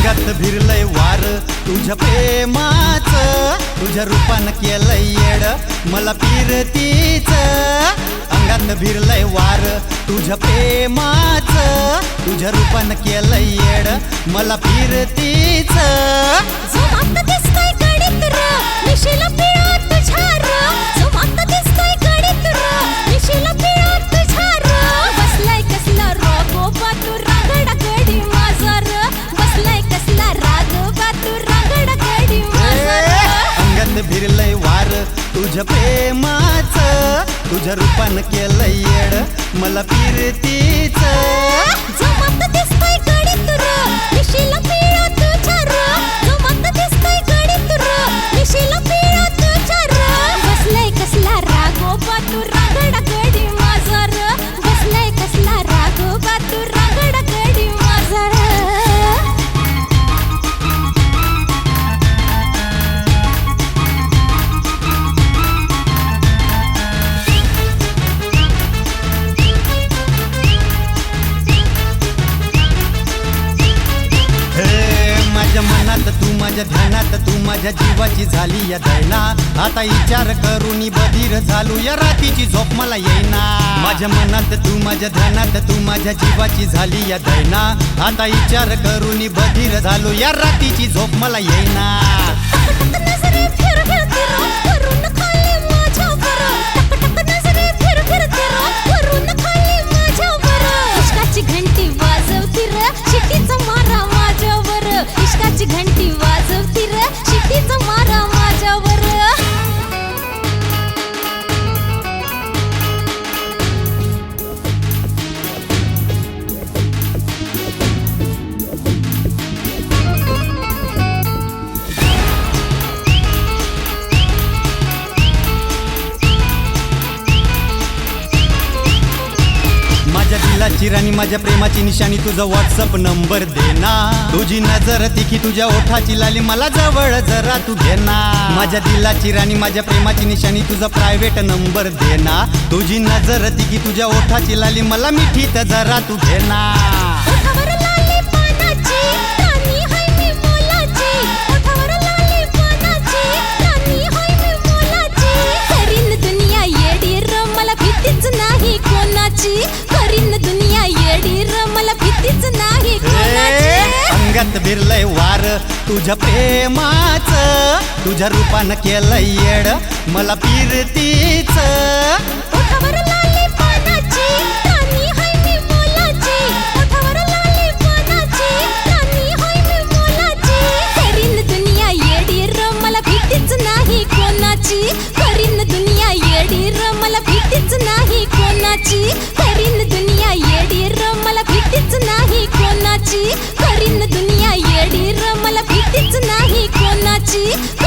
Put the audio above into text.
अंगात भिरलय वार. तुझ्या प्रेमाच तुझ्या रूपानं केलंय येड. मला फिरतीच अंगात भिरलय वार. तुझ्या प्रेमाच तुझ्या रूपानं केलंय येड. मला फिरतीच अंगात वार. तुझ्या प्रेमाच तुझ्या रूपान केलं येड. मला फिरतीच. माझ्या मनात तू माझ्या ध्यानात तू माझ्या जीवाची झाली या दैना आता विचार करून बधीर झालो या रातीची झोप मला येईना. माझ्या मनात तू माझ्या ध्यानात तू माझ्या जीवाची झाली या दैना आता विचार करून बधीर झालो या रातीची झोप मला येईना. माझ्या राणी माझ्या प्रेमाची निशाणी तुझा व्हॉट्सअप नंबर दे ना तुझी नजर तिखी तुझ्या ओठाची लाली मला जवळ जरा तू घे ना माझ्या दिलाची राणी माझ्या प्रेमाची निशाणी तुझा प्रायव्हेट नंबर दे ना तुझी नजर तिखी तुझ्या ओठाची लाली मला मिठीत जरा तू घे ना जगात बिरलय वार. तुझ्या प्रेमाच तुझ्या रूपानं केलंय येड. मला फिरतीच Six.